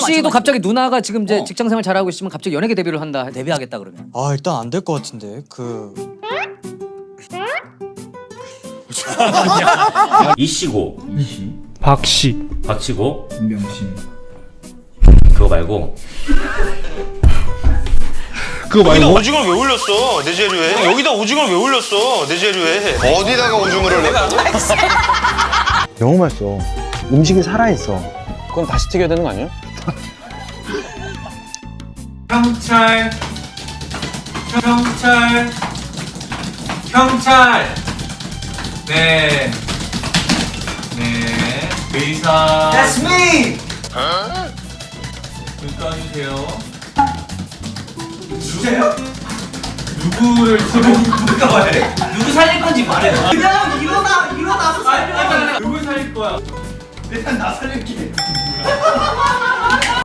씨도 갑자기 누나가 지금 이제 어. 직장 생활 잘하고 있으면 갑자기 연예계 데뷔를 한다. 데뷔하겠다 그러면. 아 일단 안 될 것 같은데. 그. 이씨고. 박씨. 박치고. 김병씨. 그거 말고. 그거 여기다 말고 오징어를 왜 올렸어? 내 재료에. 여기다 오징어를 왜 올렸어? 내 재료에. 어디다가 오줌을 올려? 너무 맛있어. 음식이 살아있어. 그건 다시 튀겨야 되는 거 아니에요? 경찰. 경찰. 경찰. 네 네. 의사. That's me. 눈 떠주세요. 누구세요? 누구를 누가 말해? 누구 살릴 건지 말해 그냥 일어나 일어나서 살려. 누구 살릴 거야? 일단 나 살릴게